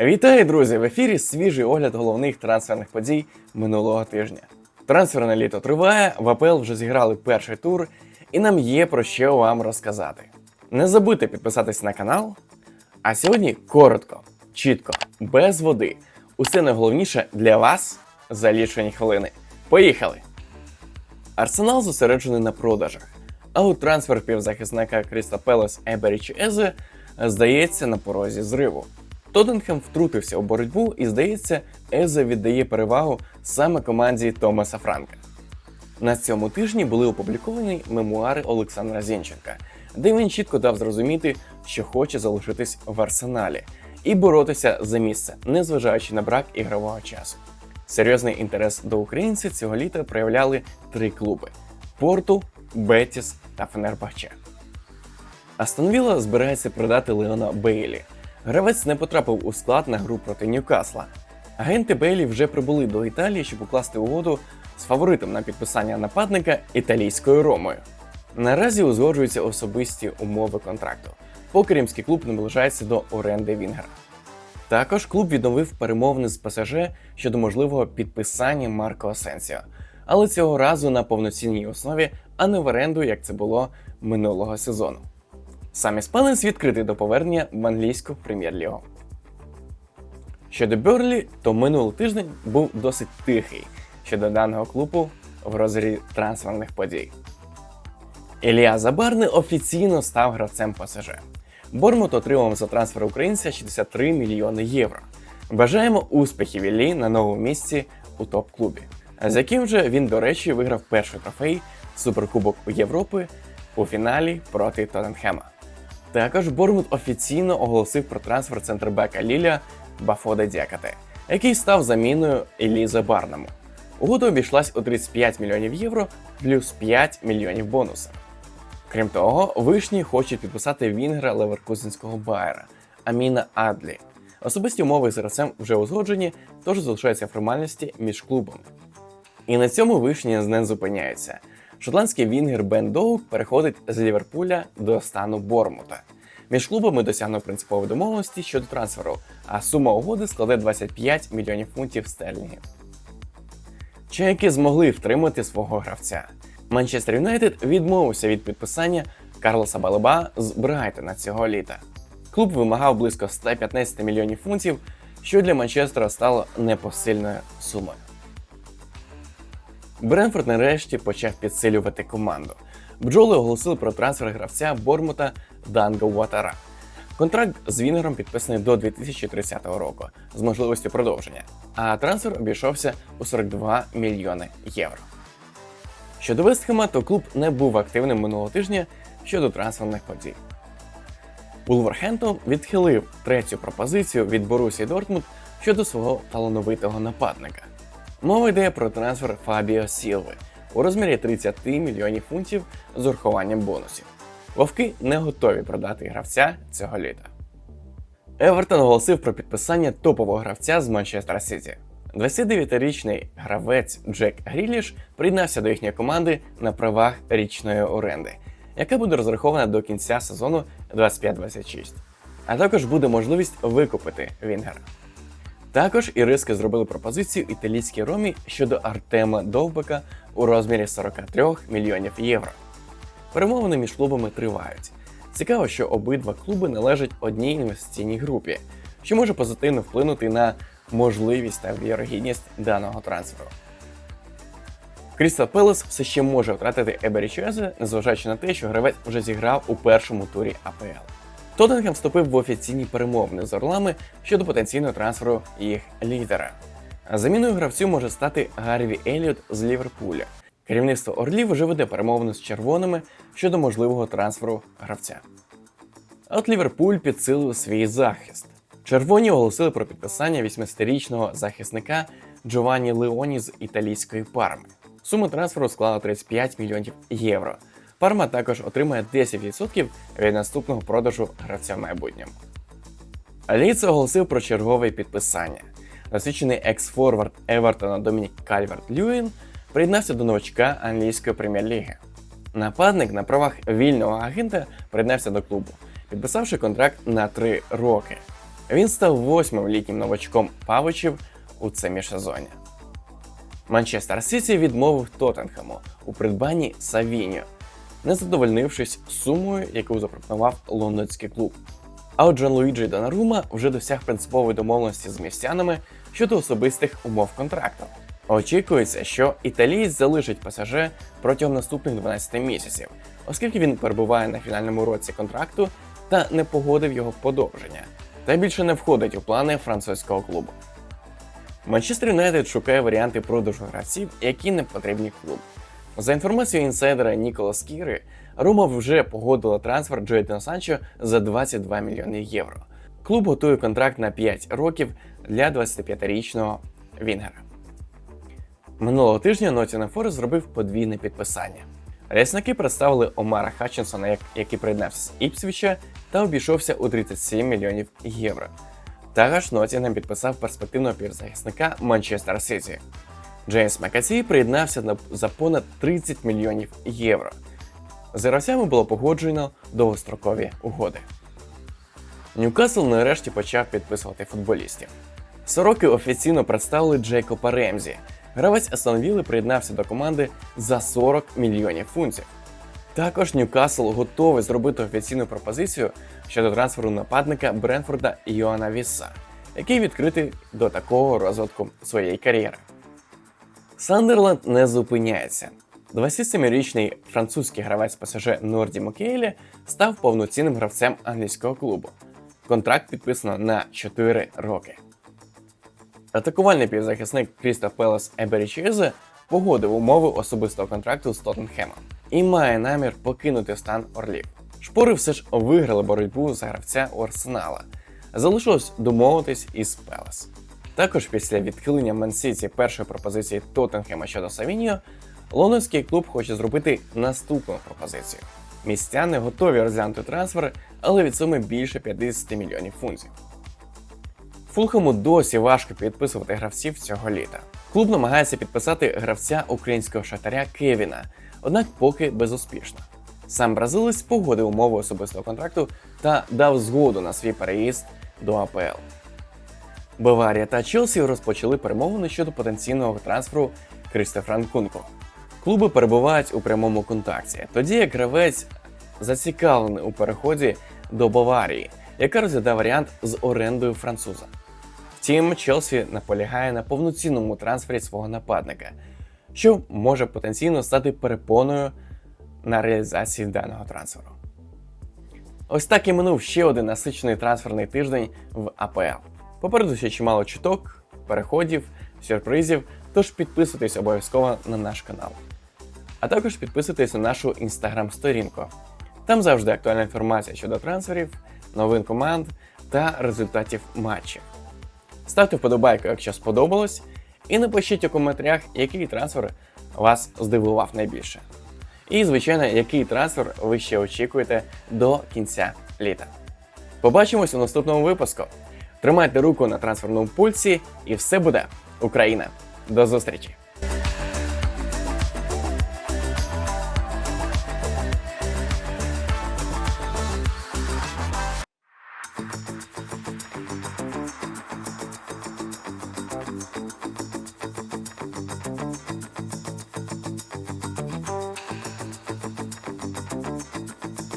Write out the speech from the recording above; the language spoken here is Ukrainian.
Вітаю, друзі! В ефірі свіжий огляд головних трансферних подій минулого тижня. Трансферне літо триває, в АПЛ вже зіграли перший тур, і нам є про що вам розказати. Не забудьте підписатись на канал. А сьогодні коротко, чітко, без води. Усе найголовніше для вас за лічені хвилини. Поїхали! Арсенал зосереджений на продажах. А от трансфер півзахисника Кріста Пелес Еберіч Езе здається на порозі зриву. Тоттенхем втрутився у боротьбу і, здається, Езе віддає перевагу саме команді Томаса Франка. На цьому тижні були опубліковані мемуари Олександра Зінченка, де він чітко дав зрозуміти, що хоче залишитись в арсеналі і боротися за місце, незважаючи на брак ігрового часу. Серйозний інтерес до українця цього літа проявляли три клуби: Порту, Бетіс та Фенербахче. Астонвілла збирається продати Леона Бейлі. Гравець не потрапив у склад на гру проти Ньюкасла. Агенти Бейлі вже прибули до Італії, щоб укласти угоду з фаворитом на підписання нападника італійською Ромою. Наразі узгоджуються особисті умови контракту, поки римський клуб наближається до оренди Вінгера. Також клуб відновив перемовини з ПСЖ щодо можливого підписання Марко Асенсіо, але цього разу на повноцінній основі, а не в оренду, як це було минулого сезону. Сам іспанець відкритий до повернення в англійську прем'єр-лігу. Щодо Берлі, то минулий тиждень був досить тихий щодо даного клубу в розрі трансферних подій. Ілія Забарни офіційно став гравцем ПСЖ. Бормут отримав за трансфер українця 63 мільйони євро. Бажаємо успіхів Іллі на новому місці у топ-клубі, з яким же він, до речі, виграв перший трофей Суперкубок Європи у фіналі проти Тоттенхема. Також Бормут офіційно оголосив про трансфер центрбека Ліля Бафода Дякате, який став заміною Еліза Барному. Угода обійшлась у 35 мільйонів євро плюс 5 мільйонів бонусів. Крім того, вишні хочуть підписати вінгера леверкузенського Байера Аміна Адлі. Особисті умови з гравцем вже узгоджені, тож залишаються формальності між клубами. І на цьому вишні не зупиняється. Шотландський вінгер Бен Доук переходить з Ліверпуля до стану Бормута. Між клубами досягнув принципової домовленості щодо трансферу, а сума угоди складе 25 мільйонів фунтів стерлінгів. Чеки змогли втримати свого гравця. Манчестер Юнайтед відмовився від підписання Карлоса Балеба з Брайтона цього літа. Клуб вимагав близько 115 мільйонів фунтів, що для Манчестера стало непосильною сумою. Бренфорд нарешті почав підсилювати команду. Бджоли оголосили про трансфер гравця Бормута Данго Уатара. Контракт з Вінгером підписаний до 2030 року з можливістю продовження, а трансфер обійшовся у 42 мільйони євро. Щодо Вестхема, то клуб не був активним минулого тижня щодо трансферних подій. Вулверхемптон відхилив третю пропозицію від Борусі Дортмунд щодо свого талановитого нападника. Мова йде про трансфер Фабіо Сілви у розмірі 30 мільйонів фунтів з урахуванням бонусів. Вовки не готові продати гравця цього літа. Евертон оголосив про підписання топового гравця з Манчестер Сіті. 29-річний гравець Джек Гріліш приєднався до їхньої команди на правах річної оренди, яка буде розрахована до кінця сезону 25-26. А також буде можливість викупити Вінгера. Також іриски зробили пропозицію італійській ромі щодо Артема Довбека у розмірі 43 мільйонів євро. Перемовини між клубами тривають. Цікаво, що обидва клуби належать одній інвестиційній групі, що може позитивно вплинути на можливість та вірогідність даного трансферу. Крістал Пелес все ще може втратити Ебері Чезе, незважаючи на те, що гравець вже зіграв у першому турі АПЛ. Тоттенхем вступив в офіційні перемовини з Орлами щодо потенційного трансферу їх лідера. Заміною гравцю може стати Гарві Еліот з Ліверпуля. Керівництво Орлів вже веде перемовини з червоними щодо можливого трансферу гравця. От Ліверпуль підсилив свій захист. Червоні оголосили про підписання 80-річного захисника Джованні Леоні з італійської парми. Сума трансферу склала 35 мільйонів євро. Парма також отримає 10% від наступного продажу гравця в майбутньому. Ліц оголосив про чергове підписання. Досвідчений екс-форвард Евертона Домінік Кальверт Льюін приєднався до новачка англійської прем'єр-ліги. Нападник на правах вільного агента приєднався до клубу, підписавши контракт на 3 роки. Він став восьмим літнім новачком Павичів у це міжсезоння. Манчестер Сіті відмовив Тоттенхему у придбанні Савіньо, не задовольнившись сумою, яку запропонував лондонський клуб. А от Джан Луїджі Донарума вже досяг принципової домовленості з містянами щодо особистих умов контракту. Очікується, що італієць залишить ПСЖ протягом наступних 12 місяців, оскільки він перебуває на фінальному році контракту та не погодив його подовження, та більше не входить у плани французького клубу. Манчестер Юнайтед шукає варіанти продажу гравців, які не потрібні клубу. За інформацією інсайдера Нікола Скіри, Рома вже погодила трансфер Джейдена Санчо за 22 мільйони євро. Клуб готує контракт на 5 років для 25-річного Вінгера. Минулого тижня Nottingham Forest зробив подвійне підписання. Рясники представили Омара Хатчинсона, як- який приєднався з Іпсвіча та обійшовся у 37 мільйонів євро. Також Нотінгем підписав перспективного півзахисника Манчестер Сіті. Джеймс Макаці приєднався на- за понад 30 мільйонів євро. З гравцями було погоджено довгострокові угоди. Ньюкасл нарешті почав підписувати футболістів. Сороки офіційно представили Джейкоба Ремзі. Гравець Астон Вілли приєднався до команди за 40 мільйонів фунтів. Також Ньюкасл готовий зробити офіційну пропозицію щодо трансферу нападника Бренфорда Йоана Віса, який відкритий до такого розвитку своєї кар'єри. Сандерленд не зупиняється. 27-річний французький гравець ПСЖ Норді Мокейлі став повноцінним гравцем англійського клубу. Контракт підписано на 4 роки. Атакувальний півзахисник Крістоф Пелес Еберічезе погодив умови особистого контракту з Тоттенхемом і має намір покинути стан Орлів. Шпори все ж виграли боротьбу за гравця у Арсенала. Залишилось домовитись із Пелес. Також після відхилення Мансіті першої пропозиції Тоттенхема щодо Савіньо, лондонський клуб хоче зробити наступну пропозицію. Містяни готові розглянути трансфер, але від суми більше 50 мільйонів фунтів. Фулхему досі важко підписувати гравців цього літа. Клуб намагається підписати гравця українського шахтаря Кевіна, однак поки безуспішно. Сам бразилець погодив умови особистого контракту та дав згоду на свій переїзд до АПЛ. Баварія та Челсі розпочали перемовини щодо потенційного трансферу Крістофра Нкунку. Клуби перебувають у прямому контакті, тоді як гравець зацікавлений у переході до Баварії, яка розглядає варіант з орендою француза. Втім, Челсі наполягає на повноцінному трансфері свого нападника, що може потенційно стати перепоною на реалізації даного трансферу. Ось так і минув ще один насичений трансферний тиждень в АПЛ. Попереду ще чимало чуток, переходів, сюрпризів, тож підписуйтесь обов'язково на наш канал. А також підписуйтесь на нашу інстаграм-сторінку. Там завжди актуальна інформація щодо трансферів, новин команд та результатів матчів. Ставте вподобайку, якщо сподобалось, і напишіть у коментарях, який трансфер вас здивував найбільше. І, звичайно, який трансфер ви ще очікуєте до кінця літа. Побачимось у наступному випуску. Тримайте руку на трансферному пульсі, і все буде Україна. До зустрічі!